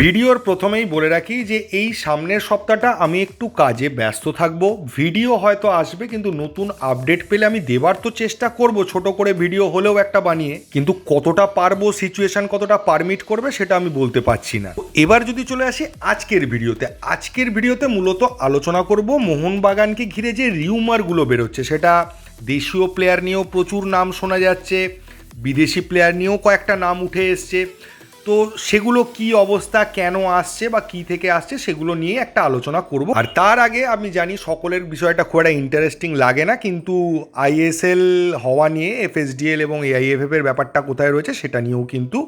ভিডিওর প্রথমেই বলে রাখি যে এই সামনের সপ্তাহটা আমি একটু কাজে ব্যস্ত থাকব। ভিডিও হয়তো আসবে, কিন্তু নতুন আপডেট পেলে আমি দেবার তো চেষ্টা করব, ছোট করে ভিডিও হলেও একটা বানিয়ে। কিন্তু কতটা পারব সিচুয়েশন কতটা পারমিট করবে, সেটা আমি বলতে পারছি না। এবার যদি চলে আসি আজকের ভিডিওতে। আজকের ভিডিওতে মূলত আলোচনা করব মোহনবাগানকে ঘিরে যে রিউমারগুলো বেরোচ্ছে। সেটা দেশীয় প্লেয়ার নিয়েও প্রচুর নাম শোনা যাচ্ছে, বিদেশি প্লেয়ার নিয়েও কয়েকটা নাম উঠে এসছে। তো সেগুলো কি অবস্থা, কেন আসছে বা কি থেকে আসছে সেগুলো নিয়ে একটা আলোচনা করব। আর তার আগে আমি জানি সকলের বিষয়টা খুব একটা ইন্টারেস্টিং লাগে না, কিন্তু আইএসএল হওয়া নিয়ে এফএসডিএল এবং এআইএফএফ এর ব্যাপারটা কোথায় রয়েছে সেটা নিয়েও কিন্তু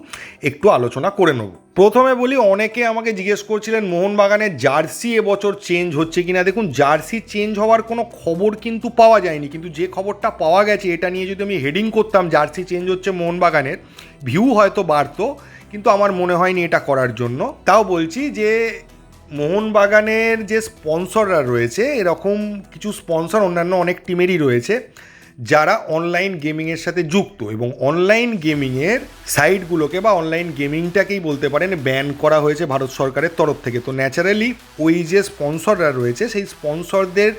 একটু আলোচনা করে নেব। প্রথমে বলি, অনেকে আমাকে জিজ্ঞেস করছিলেন, মোহনবাগানের জার্সি এবছর চেঞ্জ হচ্ছে কিনা? দেখুন, জার্সি চেঞ্জ হওয়ার কোনো খবর কিন্তু পাওয়া যায়নি, কিন্তু যে খবরটা পাওয়া গেছে, এটা নিয়ে যদি আমি হেডিং করতাম, জার্সি চেঞ্জ হচ্ছে মোহনবাগানের ভিউ হয়তো বাড়তো। কিন্তু আমার মনে হয়নি এটা করার জন্য। তাও বলছি যে, মোহনবাগানের যে স্পন্সররা রয়েছে, এরকম কিছু স্পন্সর অন্যান্য অনেক টিমেরই রয়েছে, যারা অনলাইন গেমিংয়ের সাথে যুক্ত এবং অনলাইন গেমিংয়ের সাইটগুলোকে বা অনলাইন গেমিংটাকেই বলতে পারেন ব্যান করা হয়েছে ভারত সরকারের তরফ থেকে। তো ন্যাচারালি ওই যে স্পন্সররা রয়েছে, সেই স্পন্সরদের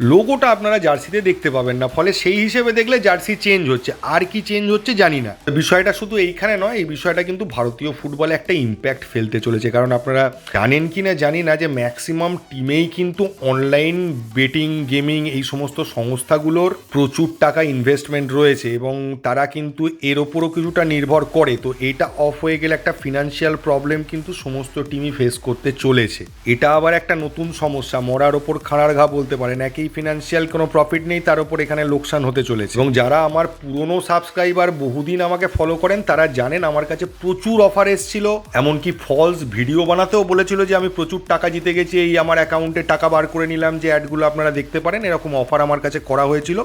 লোগোটা আপনারা জার্সিতে দেখতে পাবেন না, ফলে সেই হিসেবে দেখলে জার্সি চেঞ্জ হচ্ছে। আর কি চেঞ্জ হচ্ছে জানি না। বিষয়টা শুধু এইখানে নয়, এই বিষয়টা কিন্তু ভারতীয় ফুটবলে একটা ইম্প্যাক্ট ফেলতে চলেছে। কারণ আপনারা জানেন কি না জানি না যে ম্যাক্সিমাম টিমেই কিন্তু অনলাইন বেটিং গেমিং এই সমস্ত সংস্থাগুলোর প্রচুর টাকা ইনভেস্টমেন্ট রয়েছে এবং তারা কিন্তু এর ওপরও কিছুটা নির্ভর করে। তো এটা অফ হয়ে গেলে একটা ফিনান্সিয়াল প্রবলেম কিন্তু সমস্ত টিমই ফেস করতে চলেছে। এটা আবার একটা নতুন সমস্যা, মরার ওপর খাড়ার ঘা বলতে পারেন একই ফিনান্সিয়াল কোনো প্রফিট নেই, তার উপর এখানে লোকসান হতে চলেছে। এবং যারা আমার পুরনো সাবস্ক্রাইবার বহুদিন আমাকে ফলো করেন, তারা জানেন আমার কাছে প্রচুর অফার এসেছিল। এমনকি ফলস ভিডিও বানাতেও বলেছিল যে আমি প্রচুর টাকা জিতে গেছি, এই আমার অ্যাকাউন্টে টাকা বার করে নিলাম, যে অ্যাডগুলো আপনারা দেখতে পারেন, এরকম অফার আমার কাছে করা হয়েছিল।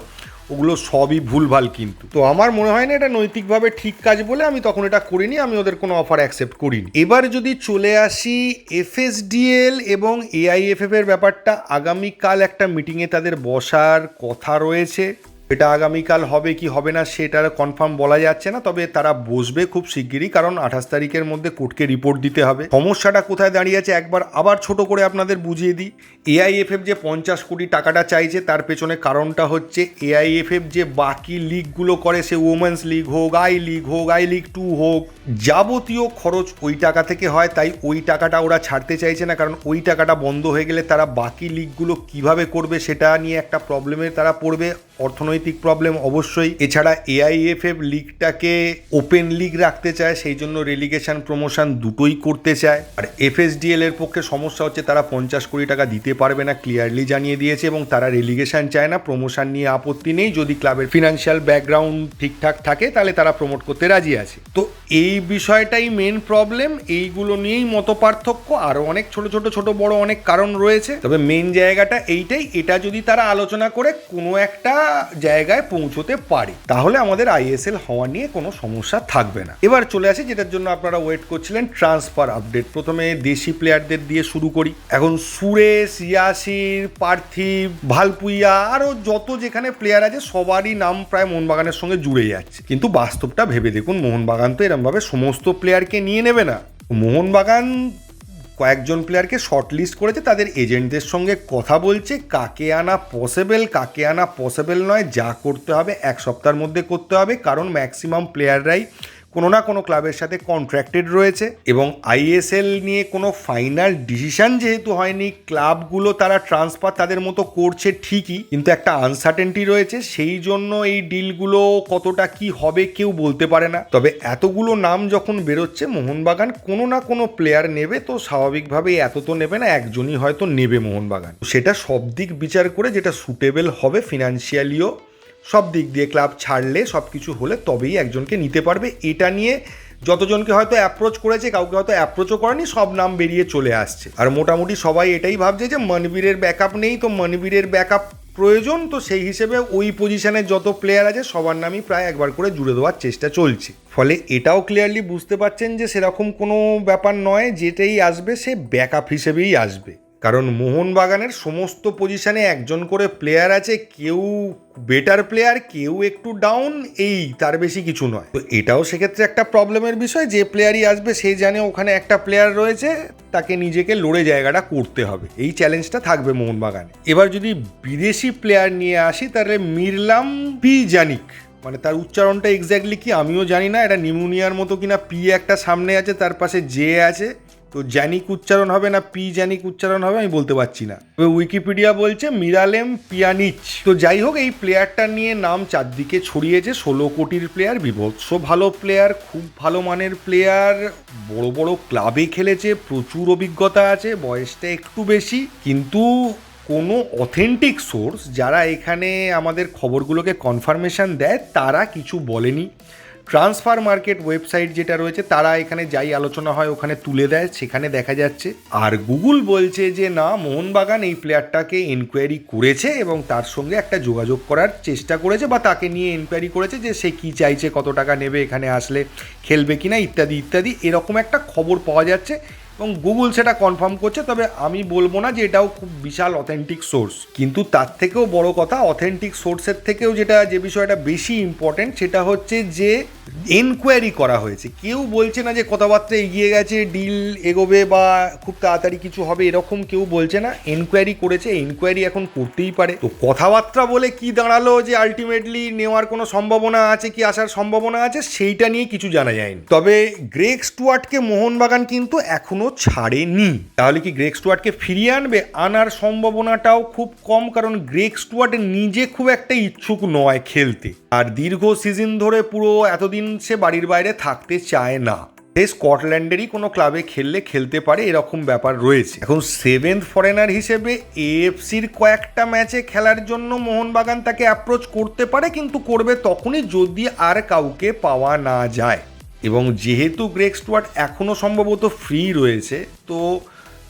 ওগুলো সবই ভুলভাল কিন্তু। তো আমার মনে হয় না এটা নৈতিকভাবে ঠিক কাজ বলে আমি তখন এটা করিনি, আমি ওদের কোনো অফার অ্যাকসেপ্ট করিনি। এবার যদি চলে আসি এফএসডিএল এবং এআইএফএফ এর ব্যাপারটা, আগামীকাল একটা মিটিংয়ে তাদের বসার কথা রয়েছে। এটা আগামীকাল হবে কি হবে না সেটা কনফার্ম বলা যাচ্ছে না, তবে তারা বসবে খুব শিগগিরই, কারণ আঠাশ তারিখের মধ্যে কোর্টকে রিপোর্ট দিতে হবে। সমস্যাটা কোথায় দাঁড়িয়ে আছে একবার আবার ছোট করে আপনাদের বুঝিয়ে দিই। এআইএফএফ যে পঞ্চাশ কোটি টাকাটা চাইছে, তার পেছনে কারণটা হচ্ছে এআইএফএফ যে বাকি লিগগুলো করে, সে ওমেন্স লিগ হোক আই লিগ হোক আই লিগ টু হোক, যাবতীয় খরচ ওই টাকা থেকে হয়, তাই ওই টাকাটা ওরা ছাড়তে চাইছে না, কারণ ওই টাকাটা বন্ধ হয়ে গেলে তারা বাকি লিগগুলো কীভাবে করবে সেটা নিয়ে একটা প্রবলেমে তারা পড়বে। অর্থনৈতিক প্রবলেম অবশ্যই। এছাড়া এআইএফএফ লিগটাকে ওপেন লিগ রাখতে চায়, সেই জন্য রেলিগেশন প্রমোশন দুটোই করতে চায়। আর এফএসডিএল এর পক্ষে সমস্যা হচ্ছে, তারা পঞ্চাশ কোটি টাকা দিতে পারবে না ক্লিয়ারলি জানিয়ে দিয়েছে, এবং তারা রেলিগেশন চায় না প্রমোশন নিয়ে আপত্তি নেই। যদি ক্লাবের ফিনান্সিয়াল ব্যাকগ্রাউন্ড ঠিকঠাক থাকে, তাহলে তারা প্রমোট করতে রাজি আছে। তো এই বিষয়টাই মেন প্রবলেম এইগুলো নিয়েই মত পার্থক্য। আরও অনেক ছোট ছোট ছোট, বড় অনেক কারণ রয়েছে। তবে মেন জায়গাটা এইটাই, এটা যদি তারা আলোচনা করে, কোনো একটা জায়গায় পৌঁছতে পারে। তাহলে আমাদের আইএসএল হওয়া নিয়ে কোনো সমস্যা থাকবে না। এবার চলে আসি, যেটার জন্য আপনারা ওয়েট করছিলেন ট্রান্সফার আপডেট প্রথমে দেশি প্লেয়ারদের দিয়ে শুরু করি। এখন সুরেশ, ইয়াসির, পার্থিব, ভালপুইয়া আরও যত যেখানে প্লেয়ার আছে, সবারই নাম প্রায় মোহনবাগানের সঙ্গে জুড়ে যাচ্ছে। কিন্তু বাস্তবটা ভেবে দেখুন, মোহনবাগান তো এরমভাবে সমস্ত প্লেয়ারকে নিয়ে নেবে না। মোহনবাগান কয়েকজন প্লেয়ারকে শর্ট লিস্ট করেছে, তাদের এজেন্টদের সঙ্গে কথা বলছে, কাকে আনা পসিবল কাকে আনা পসিবল নয়, যা করতে হবে, এক সপ্তাহের মধ্যে করতে হবে, কারণ ম্যাক্সিমাম প্লেয়াররাই কোনো না কোনো ক্লাবের সাথে কন্ট্রাক্টেড রয়েছে এবং আইএসএল নিয়ে কোনো ফাইনাল ডিসিশন যেহেতু হয়নি, ক্লাবগুলো তারা ট্রান্সফার তাদের মতো করছে ঠিকই, কিন্তু একটা আনসার্টেনটি রয়েছে, সেই জন্য এই ডিলগুলো কতটা কি হবে কেউ বলতে পারে না। তবে এতগুলো নাম যখন বেরোচ্ছে, মোহনবাগান কোনো না কোনো প্লেয়ার নেবে, তো স্বাভাবিকভাবেই এত তো নেবে না, একজনই হয়তো নেবে মোহনবাগান। সেটা সব দিক বিচার করে যেটা সুটেবল হবে ফিনান্সিয়ালিও সব দিক দিয়ে ক্লাব ছাড়লে সব কিছু হলে তবেই একজনকে নিতে পারবে। এটা নিয়ে যতজনকে হয়তো অ্যাপ্রোচ করেছে, কাউকে হয়তো অ্যাপ্রোচও করেনি, সব নাম বেরিয়ে চলে আসছে। আর মোটামুটি সবাই এটাই ভাবছে যে মনবীরের ব্যাকআপ নেই, তো মনবীরের ব্যাকআপ প্রয়োজন, তো সেই হিসেবে ওই পজিশনে যত প্লেয়ার আছে, সবার নামই প্রায় একবার করে জুড়ে দেওয়ার চেষ্টা চলছে। ফলে এটাও ক্লিয়ারলি বুঝতে পারছেন যে সেরকম কোনো ব্যাপার নয়, যেটাই আসবে সে ব্যাকআপ হিসেবেই আসবে। কারণ মোহনবাগানের সমস্ত পজিশনে একজন করে প্লেয়ার আছে, কেউ বেটার প্লেয়ার কেউ একটু ডাউন এই তার বেশি কিছু নয়। তো এটাও সেক্ষেত্রে একটা প্রবলেমের বিষয়, যে প্লেয়ারই আসবে, সে জানে ওখানে একটা প্লেয়ার রয়েছে, তাকে নিজেকে লড়ে জায়গাটা করতে হবে। এই চ্যালেঞ্জটা থাকবে মোহনবাগানে। এবার যদি বিদেশি প্লেয়ার নিয়ে আসি, তাহলে মিরলাম পি জানিক। মানে তার উচ্চারণটা এক্স্যাক্টলি কি, আমিও জানি না, এটা নিউমোনিয়ার মতো কিনা, পি একটা সামনে আছে, তার পাশে জে আছে। তো জ্যানিক উচ্চারণ হবে না পি জ্যানিক উচ্চারণ হবে, আমি বলতে পারছি না। তবে উইকিপিডিয়া বলছে, মিরালেম পিয়ানিচ। তো যাই হোক, এই প্লেয়ারটা নিয়ে নাম চারদিকে ছড়িয়েছে, ষোলো কোটির প্লেয়ার বিভৎস ভালো প্লেয়ার খুব ভালো মানের প্লেয়ার বড় বড় ক্লাবে খেলেছে, প্রচুর অভিজ্ঞতা আছে, বয়সটা একটু বেশি, কিন্তু কোনো অথেন্টিক সোর্স যারা এখানে আমাদের খবরগুলোকে কনফার্মেশন দেয়, তারা কিছু বলেনি। ট্রান্সফার মার্কেট ওয়েবসাইট যেটা রয়েছে, তারা এখানে যাই আলোচনা হয় ওখানে তুলে দেয়, সেখানে দেখা যাচ্ছে। আর গুগল বলছে যে, না, মোহনবাগান এই প্লেয়ারটাকে এনকোয়ারি করেছে এবং তার সঙ্গে একটা যোগাযোগ করার চেষ্টা করেছে বা তাকে নিয়ে এনকোয়ারি করেছে যে, সে কি চাইছে, কত টাকা নেবে, এখানে আসলে খেলবে কিনা, ইত্যাদি ইত্যাদি। এরকম একটা খবর পাওয়া যাচ্ছে। এবং গুগল সেটা কনফার্ম করছে, তবে আমি বলব না যে এটাও খুব বিশাল অথেন্টিক সোর্স কিন্তু তার থেকেও বড় কথা অথেন্টিক সোর্সের থেকেও যেটা, যে বিষয়টা বেশি ইম্পর্টেন্ট সেটা হচ্ছে যে এনকোয়ারি করা হয়েছে। কেউ বলছে না যে কথাবার্তা এগিয়ে গেছে ডিল এগোবে বা খুব তাড়াতাড়ি কিছু হবে এরকম কেউ বলছে না। এনকোয়ারি করেছে এনকোয়ারি এখন করতেই পারে। তো কথাবার্তা বলে কি দাঁড়াল যে আলটিমেটলি নেওয়ার কোনো সম্ভাবনা আছে কি আসার সম্ভাবনা আছে সেইটা নিয়ে কিছু জানা যায়নি। তবে গ্রেক স্টুয়ার্টকে মোহনবাগান কিন্তু এখনও ছাড়েনি। তাহলে কি গ্রেক স্টুয়ার্টকে ফিরিয়ে আনবে? আনার সম্ভাবনাটাও খুব কম, কারণ গ্রেক স্টুয়ার্ট নিজে খুব একটা ইচ্ছুক নয় খেলতে। আর দীর্ঘ সিজন ধরে পুরো এতদিন সে বাড়ির বাইরে থাকতে চায় না। সে স্কটল্যান্ডেরই কোনো ক্লাবে খেললে খেলতে পারে এরকম ব্যাপার রয়েছে। এখন সেভেন্থ ফরেনার হিসেবে এএফসির কয়েকটা ম্যাচে খেলার জন্য মোহনবাগান তাকে অ্যাপ্রোচ করতে পারে, কিন্তু করবে তখনই যদি আর কাউকে পাওয়া না যায়। এবং যেহেতু গ্রেক স্টুয়ার্ট এখনও সম্ভবত ফ্রি রয়েছে, তো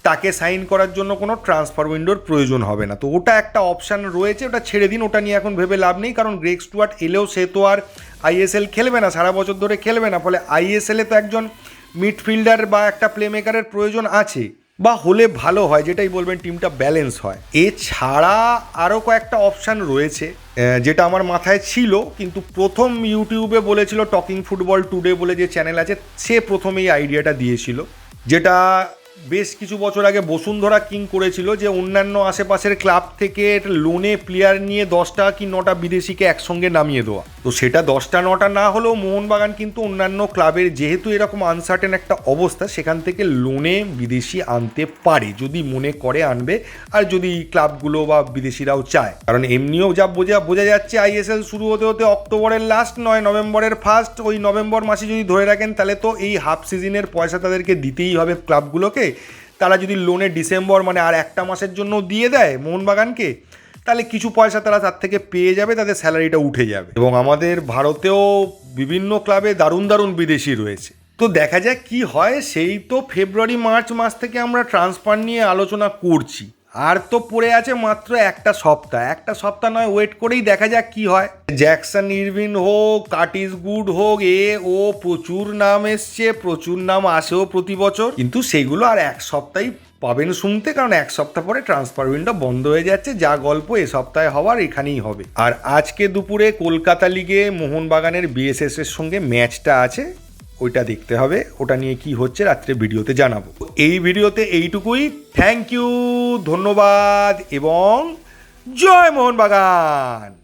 তাকে সাইন করার জন্য কোনো ট্রান্সফার উইন্ডোর প্রয়োজন হবে না। তো ওটা একটা অপশান রয়েছে, ওটা ছেড়ে দিন, ওটা নিয়ে এখন ভেবে লাভ নেই, কারণ গ্রেক স্টুয়ার্ট এলেও সে তো আর আইএসএল খেলবে না, সারা বছর ধরে খেলবে না, ফলে আইএসএলে তো একজন মিডফিল্ডার বা একটা প্লে মেকারের প্রয়োজন আছে, বা হলে ভালো হয়, যেটাই বলবেন টিমটা ব্যালেন্স হয়। এছাড়া আরও কয়েকটা অপশান রয়েছে যেটা আমার মাথায় ছিল, কিন্তু প্রথম ইউটিউবে বলেছিল টকিং ফুটবল টুডে বলে যে চ্যানেল আছে, সে প্রথম এই আইডিয়াটা দিয়েছিল, যেটা বেশ কিছু বছর আগে বসুন্ধরা কিং করেছিল যে অন্যান্য আশেপাশের ক্লাব থেকে লোনে প্লেয়ার নিয়ে দশটা কি নটা বিদেশিকে একসঙ্গে নামিয়ে দেওয়া। তো সেটা দশটা নটা না হলেও মোহনবাগান কিন্তু অন্যান্য ক্লাবের যেহেতু এরকম আনসার্টেন একটা অবস্থা, সেখান থেকে লোনে বিদেশি আনতে পারে, যদি মনে করে আনবে, আর যদি ক্লাবগুলো বা বিদেশিরাও চায়। কারণ এমনিও যা বোঝা বোঝা যাচ্ছে আইএসএল শুরু হতে হতে অক্টোবরের লাস্ট নয়, নভেম্বরের ফার্স্ট ওই নভেম্বর মাসে যদি ধরে রাখেন, তাহলে তো এই হাফ সিজনের পয়সা তাদেরকে দিতেই হবে ক্লাবগুলোকে তারা যদি লোনে ডিসেম্বর মানে আর একটা মাসের জন্য দিয়ে দেয় মোহনবাগানকে, তাহলে কিছু পয়সা তারা তার থেকে পেয়ে যাবে, তাদের স্যালারিটা উঠে যাবে। এবং আমাদের ভারতেও বিভিন্ন ক্লাবে দারুণ দারুণ বিদেশি রয়েছে। তো দেখা যাক কি হয়, সেই তো ফেব্রুয়ারি মার্চ মাস থেকে আমরা ট্রান্সফার নিয়ে আলোচনা করছি। আর তো পড়ে আছে মাত্র একটা সপ্তাহ। একটা সপ্তাহ নয় ওয়েট করেই দেখা যাক কি হয়। জ্যাকসন ইরভিন হোক কাটিস গুড হোক, এ, ও প্রচুর নাম এসছে, প্রচুর নাম আসেও প্রতি বছর। কিন্তু সেগুলো আর এক সপ্তাহই পাবেন শুনতে, কারণ এক সপ্তাহ পরে ট্রান্সফার উইন্ডো বন্ধ হয়ে যাচ্ছে, যা গল্প এ সপ্তাহে হওয়ার এখানেই হবে। আর আজকে দুপুরে কলকাতা লিগে মোহনবাগানের বিএসএস এর সঙ্গে ম্যাচটা আছে, ওইটা দেখতে হবে, ওটা নিয়ে কি হচ্ছে, রাত্রে ভিডিওতে জানাব। এই ভিডিওতে এইটুকুই থ্যাংক ইউ ধন্যবাদ এবং জয় মোহনবাগান।